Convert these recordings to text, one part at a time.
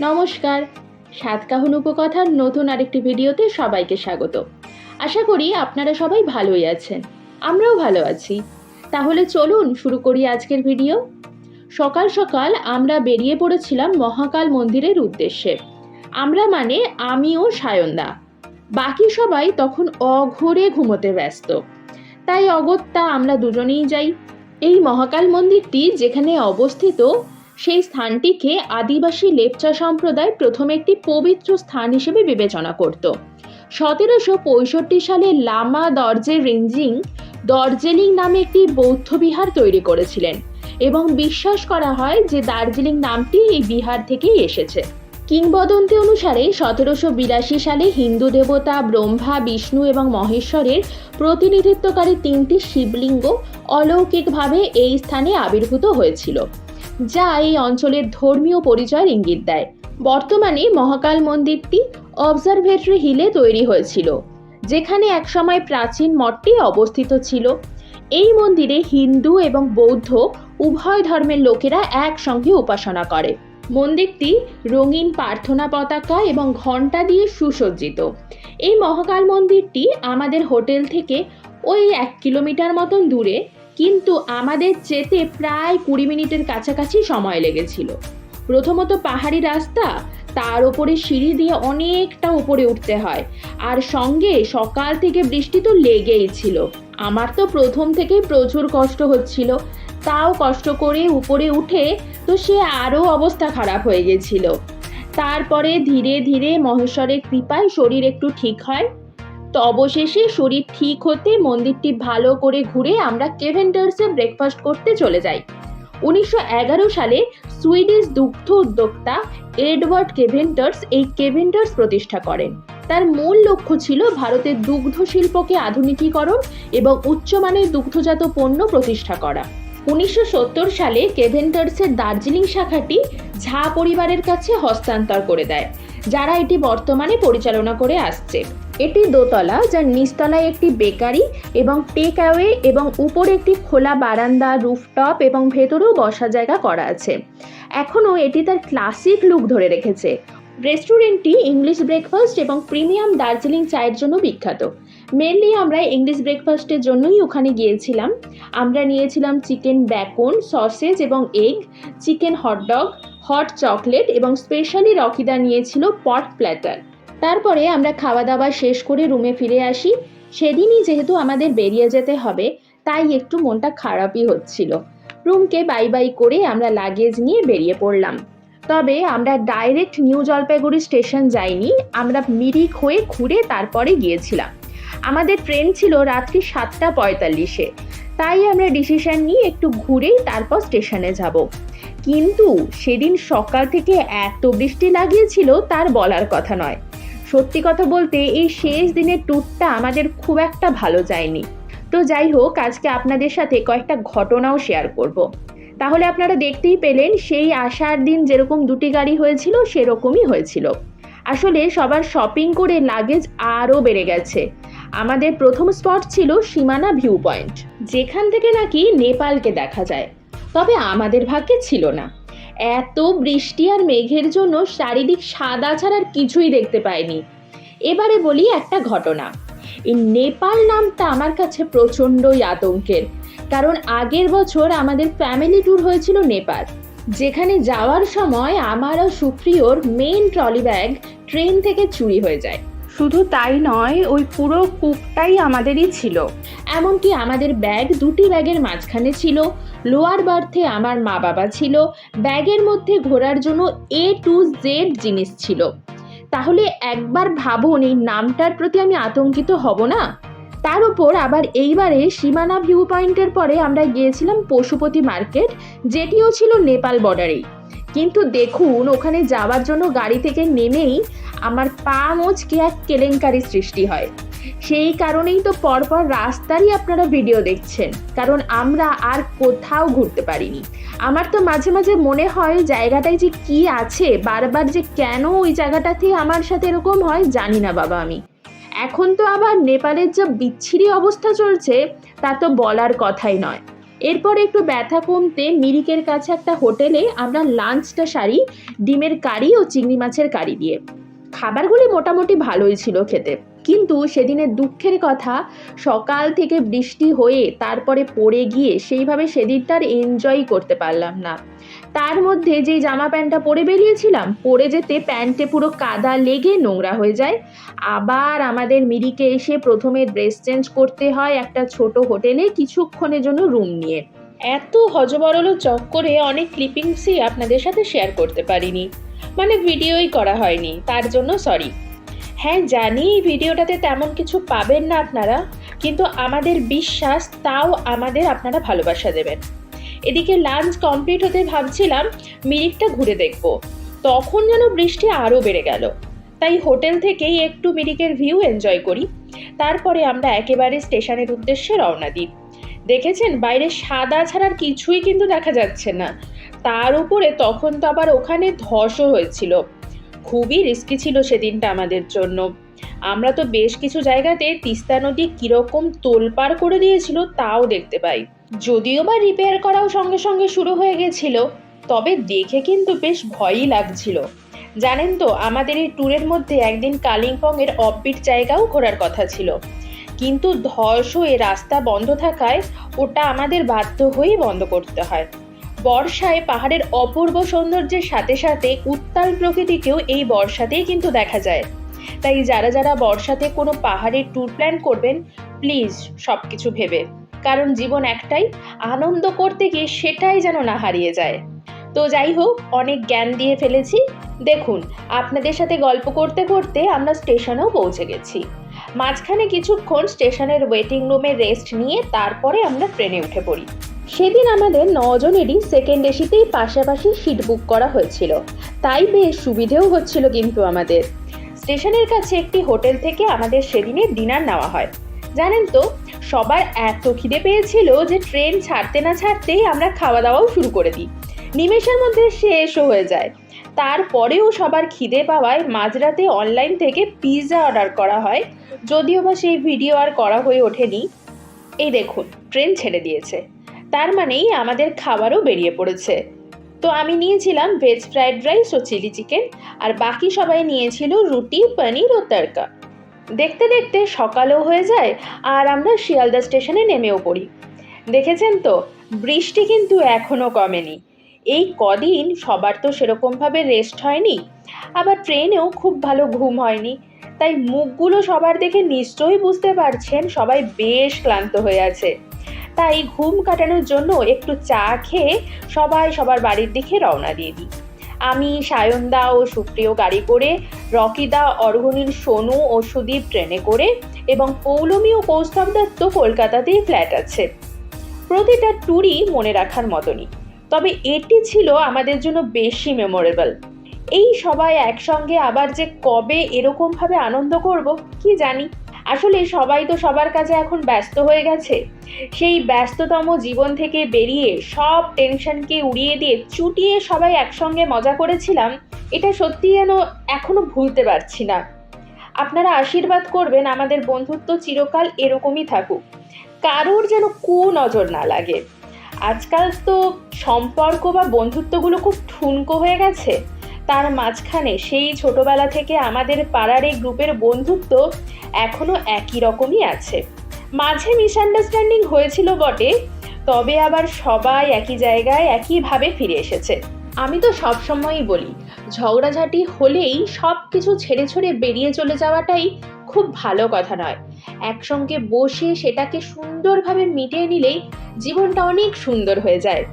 নমস্কার। সাতকাহন উপকথার নতুন আরেকটি ভিডিওতে সবাইকে স্বাগত। আশা করি আপনারা সবাই ভালোই আছেন। আমরাও ভালো আছি। তাহলে চলুন শুরু করি আজকের ভিডিও। সকাল সকাল আমরা বেরিয়ে পড়েছিলাম মহাকাল মন্দিরের উদ্দেশ্যে। আমরা মানে আমি ও সায়নদা। বাকি সবাই তখন অঘোরে ঘুমোতে ব্যস্ত। তাই অগত্যা আমরা দুজনেই যাই। এই মহাকাল মন্দিরটি যেখানে অবস্থিত সেই স্থানটিকে আদিবাসী লেপচা সম্প্রদায় প্রথমে একটি পবিত্র স্থান হিসেবে বিবেচনা করত। সতেরোশো পঁয়ষট্টি সালে লামা দর্জে রিঞ্জিং দর্জেলিং নামে একটি বৌদ্ধ বিহার তৈরি করেছিলেন এবং বিশ্বাস করা হয় যে দার্জিলিং নামটি এই বিহার থেকেই এসেছে। কিংবদন্তি অনুসারে সতেরোশো বিরাশি সালে হিন্দু দেবতা ব্রহ্মা, বিষ্ণু এবং মহেশ্বরের প্রতিনিধিত্বকারী তিনটি শিবলিঙ্গ অলৌকিকভাবে এই স্থানে আবির্ভূত হয়েছিল। যা এই অঞ্চলের ধর্মীয় পরিচয়ের ইঙ্গিত দেয়। বর্তমানে মহাকাল মন্দিরটি অবজারভেটরি হিলে তৈরি হয়েছিল, যেখানে একসময় প্রাচীন মঠটি অবস্থিত ছিল। এই মন্দিরে হিন্দু এবং বৌদ্ধ উভয় ধর্মের লোকেরা একসঙ্গে উপাসনা করে। মন্দিরটি রঙিন প্রার্থনা পতাকা এবং ঘণ্টা দিয়ে সুসজ্জিত। এই মহাকাল মন্দিরটি আমাদের হোটেল থেকে ওই এক কিলোমিটার মতন দূরে কিন্তু আমাদের যেতে প্রায় কুড়ি মিনিটের কাছাকাছি সময় লেগেছিল। প্রথমত পাহাড়ি রাস্তা, তার উপরে সিঁড়ি দিয়ে অনেকটা উপরে উঠতে হয়। আর সঙ্গে সকাল থেকে বৃষ্টি তো লেগেই ছিল। আমার তো প্রথম থেকেই প্রচুর কষ্ট হচ্ছিল। তাও কষ্ট করে উপরে উঠে তো সে আরও অবস্থা খারাপ হয়ে গেছিল। তারপরে ধীরে ধীরে মহেশ্বরের কৃপায় শরীর একটু ঠিক হয়। তো অবশেষে শরীর ঠিক হতে মন্দিরটি ভালো করে ঘুরে আমরা কেভেন্টার্সে ব্রেকফাস্ট করতে চলে যাই। উনিশশো এগারো সালে সুইডিশ দুগ্ধ উদ্যোক্তা এডওয়ার্ড কেভেন্টার্স এই কেভেন্টার্স প্রতিষ্ঠা করেন। তার মূল লক্ষ্য ছিল ভারতের দুগ্ধ শিল্পকে আধুনিকীকরণ এবং উচ্চমানের দুগ্ধজাত পণ্য প্রতিষ্ঠা করা। উনিশশো সত্তর সালে কেভেন্টার্সের দার্জিলিং শাখাটি ঝা পরিবারের কাছে হস্তান্তর করে দেয়। যারা এটি বর্তমানে পরিচালনা করে আসছে। এটি দোতলা, যার নিচতলায় একটি বেকারি এবং টেক অ্যাওয়ে এবং উপরে একটি খোলা বারান্দা, রুফটপ এবং ভেতরেও বসা জায়গা করা আছে। এখনও এটি তার ক্লাসিক লুক ধরে রেখেছে। রেস্টুরেন্টটি ইংলিশ ব্রেকফাস্ট এবং প্রিমিয়াম দার্জিলিং চায়ের জন্য বিখ্যাত। মেনলি আমরা ইংলিশ ব্রেকফাস্টের জন্যই ওখানে গিয়েছিলাম। আমরা নিয়েছিলাম চিকেন ব্যাকন, সসেজ এবং egg, chicken hotdog hot chocolate এবং স্পেশালি রকিদা নিয়েছিল পট প্ল্যাটার। তারপরে আমরা খাওয়া দাওয়া শেষ করে রুমে ফিরে আসি। সেদিনই যেহেতু আমাদের বেরিয়ে যেতে হবে, তাই একটু মনটা খারাপই হচ্ছিল। রুমকে বাই বাই করে আমরা লাগেজ নিয়ে বেরিয়ে পড়লাম। তবে আমরা ডাইরেক্ট নিউ জলপাইগুড়ি স্টেশন যাইনি, আমরা মিরিক হয়ে ঘুরে তারপরে গিয়েছিলাম। আমাদের ট্রেন ছিল রাত্রি সাতটা পঁয়তাল্লিশে, তাই আমরা ডিসিশন নিয়ে একটু ঘুরেই তারপর স্টেশনে যাব। কিন্তু সেদিন সকাল থেকে এত বৃষ্টি লাগিয়েছিল, তার বলার কথা নয়। সত্যি কথা বলতে, এই শেষ দিনের ট্যুরটা আমাদের খুব একটা ভালো যায়নি। তো যাই হোক, আজকে আপনাদের সাথে কয়েকটা ঘটনাও শেয়ার করব। তাহলে আপনারা দেখতেই পেলেন, সেই আসার দিন যেরকম দুটি গাড়ি হয়েছিল, সেরকমই হয়েছিল। আসলে সবার শপিং করে লাগেজ আরও বেড়ে গেছে। আমাদের প্রথম স্পট ছিল সীমানা ভিউ পয়েন্ট যেখান থেকে নাকি নেপালকে দেখা যায়। তবে আমাদের ভাগ্যে ছিল না। এত বৃষ্টি আর মেঘের জন্য চারিদিক সাদা ছাড়ার কিছুই দেখতে পাইনি। এবারে বলি একটা ঘটনা। এই নেপাল নামটা আমার কাছে প্রচণ্ডই আতঙ্কের। কারণ আগের বছর আমাদের ফ্যামিলি ট্যুর হয়েছিল নেপাল। যেখানে যাওয়ার সময় আমার আর সুপ্রিয়র মেইন ট্রলি ব্যাগ ট্রেন থেকে চুরি হয়ে যায়। শুধু তাই নয় ওই পুরো কুকটাই আমাদেরই ছিল। এমনকি আমাদের ব্যাগ দুটি ব্যাগের মাঝখানে ছিল। লোয়ার বার্থে আমার মা বাবা ছিল, ব্যাগের মধ্যে ঘোরার জন্য এ টু জেড জিনিস ছিল। তাহলে একবার ভাবুন এই নামটার প্রতি আমি আতঙ্কিত হব না? তার উপর আবার এইবারে সীমানা ভিউ পয়েন্টের পরে আমরা গিয়েছিলাম পশুপতি মার্কেট, যেটিও ছিল নেপাল বর্ডারেই কিন্তু দেখুন, ওখানে যাওয়ার জন্য গাড়ি থেকে নেমেই আমার পা মোচকে এক কেলেঙ্কারি সৃষ্টি হয়। সেই কারণেই তো পরপর রাস্তারই আপনারা ভিডিও দেখছেন। কারণ আমরা আর কোথাও ঘুরতে পারিনি। আমার তো মাঝে মাঝে মনে হয়, জায়গাটায় যে কি আছে, বারবার যে কেন ওই জায়গাটাতে আমার সাথে এরকম হয়, জানি না বাবা আমি। এখন তো আবার নেপালের যা বিচ্ছিরি অবস্থা চলছে, তা তো বলার কথাই নয়। এরপর একটু ব্যথা কমতে মিরিকের কাছে একটা হোটেলে আমরা লাঞ্চটা সারি, ডিমের কারি ও চিংড়ি মাছের কারি দিয়ে। খাবারগুলি মোটামুটি ভালোই ছিল খেতে। কিন্তু সেদিনের দুঃখের কথা, সকাল থেকে বৃষ্টি হয়ে তারপরে পড়ে গিয়ে সেইভাবে সেদিনটার এনজয় করতে পারলাম না। তার মধ্যে যেই জামা প্যান্টটা পরে বেরিয়েছিলাম, পরে যেতে প্যান্টে পুরো কাদা লেগে নোংরা হয়ে যায়। আবার আমাদের মিরিকে এসে প্রথমে ড্রেস চেঞ্জ করতে হয় একটা ছোট হোটেলে কিছুক্ষণের জন্য রুম নিয়ে। এত হজবরল চক্করে অনেক ক্লিপিংসই আপনাদের সাথে শেয়ার করতে পারিনি। মানে ভিডিওই করা হয়নি, তার জন্য সরি হ্যাঁ জানি ভিডিওটাতে তেমন কিছু পাবেন না আপনারা, কিন্তু আমাদের বিশ্বাস, তাও আমাদের আপনারা ভালোবাসা দেবেন। এদিকে লাঞ্চ কমপ্লিট হতে ভাবছিলাম মিরিকটা ঘুরে দেখব, তখন যেন বৃষ্টি আরও বেড়ে গেল। তাই হোটেল থেকেই একটু মিরিকের ভিউ এনজয় করি, তারপরে আমরা একেবারে স্টেশনের উদ্দেশ্যে রওনা দিই। দেখেছেন, বাইরে সাদা ছাড়ার কিছুই কিন্তু দেখা যাচ্ছে না। তার উপরে তখন তো আবার ওখানে ধসও হয়েছিল। খুবই রিস্কি ছিল সেদিনটা আমাদের জন্য। আমরা তো বেশ কিছু জায়গাতে তিস্তা নদী কীরকম তোলপাড় করে দিয়েছিল তাও দেখতে পাই। যদিও বা রিপেয়ার করাও সঙ্গে সঙ্গে শুরু হয়ে গেছিল, তবে দেখে কিন্তু বেশ ভয়ই লাগছিল। জানেন তো, আমাদের এই ট্যুরের মধ্যে একদিন কালিম্পংয়ের অফবিট জায়গাও ঘোরার কথা ছিল। কিন্তু ধস হয়ে রাস্তা বন্ধ থাকায় ওটা আমাদের বাধ্য হয়েই বন্ধ করতে হয়। বর্ষায় পাহাড়ের অপূর্ব সৌন্দর্যের সাথে সাথে উত্তাল প্রকৃতিকেও এই বর্ষাতেই কিন্তু দেখা যায়। তাই যারা যারা বর্ষাতে কোনো পাহাড়ের ট্যুর প্ল্যান করবেন প্লিজ সব কিছু ভেবে। কারণ জীবন একটাই, আনন্দ করতে গিয়ে সেটাই যেন না হারিয়ে যায়। তো যাই হোক, অনেক জ্ঞান দিয়ে ফেলেছি। দেখুন, আপনাদের সাথে গল্প করতে করতে আমরা স্টেশনেও পৌঁছে গেছি। মাঝখানে কিছুক্ষণ স্টেশনের ওয়েটিং রুমে রেস্ট নিয়ে তারপরে আমরা ট্রেনে উঠে পড়ি। সেদিন আমাদের নজনেরই সেকেন্ড এসিতেই পাশাপাশি সিট বুক করা হয়েছিল। তাই বেশ সুবিধেও হচ্ছিল কিন্তু আমাদের। স্টেশনের কাছে একটি হোটেল থেকে আমাদের সেদিনে ডিনার নেওয়া হয়। জানেন তো, সবার এত খিদে পেয়েছিল যে ট্রেন ছাড়তে না ছাড়তেই আমরা খাওয়া দাওয়াও শুরু করে দিই। নিমেষের মধ্যে শেষও হয়ে যায়। তারপরেও সবার খিদে পাওয়ায় মাঝরাতে অনলাইন থেকে পিৎজা অর্ডার করা হয়। যদিও বা সেই ভিডিও আর করা হয়ে ওঠেনি। এই দেখুন ট্রেন ছেড়ে দিয়েছে। তার মানেই আমাদের খাবারও বেরিয়ে পড়েছে। তো আমি নিয়েছিলাম ভেজ ফ্রাইড রাইস ও চিলি চিকেন আর বাকি সবাই নিয়েছিল রুটি, পনির ও তড়কা। দেখতে দেখতে সকালও হয়ে যায়, আর আমরা শিয়ালদা স্টেশনে নেমেও পড়ি। দেখেছেন তো, বৃষ্টি কিন্তু এখনও কমেনি। এই কদিন সবার তো সেরকমভাবে রেস্ট হয়নি, আবার ট্রেনেও খুব ভালো ঘুম হয়নি। তাই মুখগুলো সবার দেখে নিশ্চয়ই বুঝতে পারছেন, সবাই বেশ ক্লান্ত হয়ে আছে। তাই ঘুম কাটানোর জন্য একটু চা খেয়ে সবাই সবার বাড়ির দিকে রওনা দিয়ে দিই। আমি, সায়নদা ও সুপ্রিয় গাড়ি করে, রকিদা অর্ঘনীল সোনু ও সুদীপ ট্রেনে করে এবং পৌলমী ও কৌস্তব দত্ত কলকাতাতেই ফ্ল্যাট আছে। প্রতিটা ট্যুরই মনে রাখার মতনই। তবে এটি ছিল আমাদের জন্য বেশি মেমোরেবল এই সবাই একসঙ্গে আবার যে কবে এরকমভাবে আনন্দ করব, কি জানি? আসলে সবাই তো সবার কাছে এখন ব্যস্ত হয়ে গেছে। সেই ব্যস্ততম জীবন থেকে বেরিয়ে সব টেনশনকে উড়িয়ে দিয়ে চুটিয়ে সবাই একসঙ্গে মজা করেছিলাম, এটা সত্যি যেন এখনও ভুলতে পারছি না। আপনারা আশীর্বাদ করবেন, আমাদের বন্ধুত্ব চিরকাল এরকমই থাকুক। কারোর যেন কু নজর না লাগে। আজকাল তো সম্পর্ক বা বন্ধুত্বগুলো খুব ঠুনকো হয়ে গেছে। তার মাঝখানে সেই ছোটবেলা থেকে আমাদের পাড়ার এই গ্রুপের বন্ধুত্ব এখনও একই রকমই আছে। মাঝে মিসআন্ডারস্ট্যান্ডিং হয়েছিল বটে, তবে আবার সবাই একই জায়গায় একইভাবে ফিরে এসেছে। আমি তো সবসময়ই বলি, ঝগড়াঝাটি হলেই সব কিছু ছেড়ে ছড়ে বেরিয়ে চলে যাওয়াটাই খুব ভালো কথা নয়। একসঙ্গে বসে সেটাকে সুন্দরভাবে মিটিয়ে নিলেই জীবনটা অনেক সুন্দর হয়ে যায়।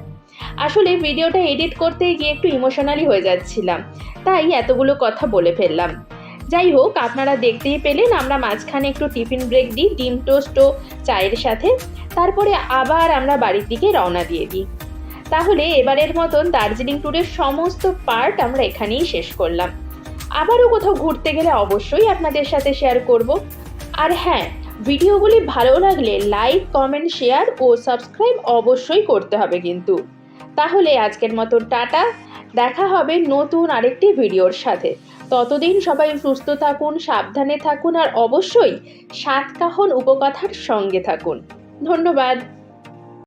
আসলে ভিডিওটা এডিট করতে গিয়ে একটু ইমোশনালি হয়ে যাচ্ছিলাম। তাই এতগুলো কথা বলে ফেললাম। যাই হোক, আপনারা দেখতেই পেলেন আমরা মাঝখানে একটু টিফিন ব্রেক দিই, ডিম টোস্ট ও চায়ের সাথে। তারপরে আবার আমরা বাড়ির দিকে রওনা দিয়ে দিই। তাহলে এবারের মতন দার্জিলিং ট্যুরের সমস্ত পার্ট আমরা এখানেই শেষ করলাম। আবারও কোথাও ঘুরতে গেলে অবশ্যই আপনাদের সাথে শেয়ার করব। আর হ্যাঁ ভিডিওগুলি ভালো লাগলে লাইক কমেন্ট শেয়ার ও সাবস্ক্রাইব অবশ্যই করতে হবে কিন্তু। তাহলে আজকের মতো টাটা। দেখা হবে নতুন আরেকটি ভিডিওর সাথে। ততদিন সবাই সুস্থ থাকুন, সাবধানে থাকুন আর অবশ্যই সাতকাহন উপকথার সঙ্গে থাকুন। ধন্যবাদ।